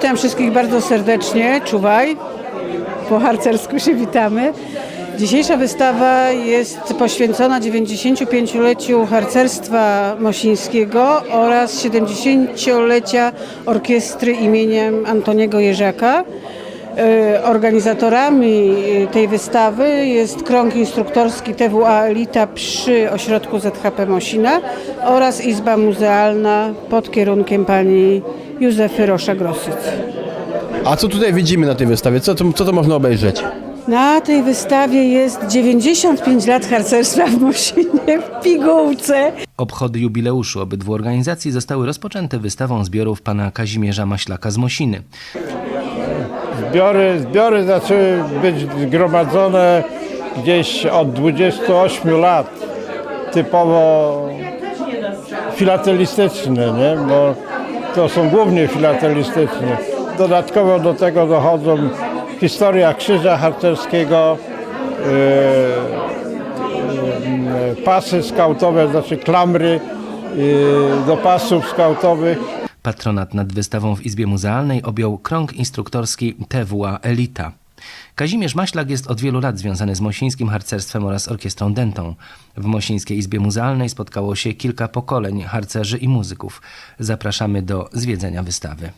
Witam wszystkich bardzo serdecznie. Czuwaj. Po harcersku się witamy. Dzisiejsza wystawa jest poświęcona 95-leciu harcerstwa mosińskiego oraz 70-lecia orkiestry imieniem Antoniego Jerzaka. E, Organizatorami tej wystawy jest krąg instruktorski TWA Elita przy ośrodku ZHP Mosina oraz Izba Muzealna pod kierunkiem pani Józefy Rosza-Grosyc. A co tutaj widzimy na tej wystawie? Co to, co to można obejrzeć? Na tej wystawie jest 95 lat harcerstwa w Mosinie, w pigułce. Obchody jubileuszu obydwu organizacji zostały rozpoczęte wystawą zbiorów pana Kazimierza Maślaka z Mosiny. Zbiory, zbiory zaczęły być zgromadzone gdzieś od 28 lat, typowo filatelistyczne, nie? bo to są głównie filatelistyczne. Dodatkowo do tego dochodzą historia krzyża harcerskiego, yy, yy, pasy skautowe, znaczy klamry yy, do pasów skautowych. Patronat nad wystawą w Izbie Muzealnej objął krąg instruktorski TWA Elita. Kazimierz Maślak jest od wielu lat związany z mosińskim harcerstwem oraz orkiestrą dentą. W Mosińskiej Izbie Muzealnej spotkało się kilka pokoleń harcerzy i muzyków. Zapraszamy do zwiedzenia wystawy.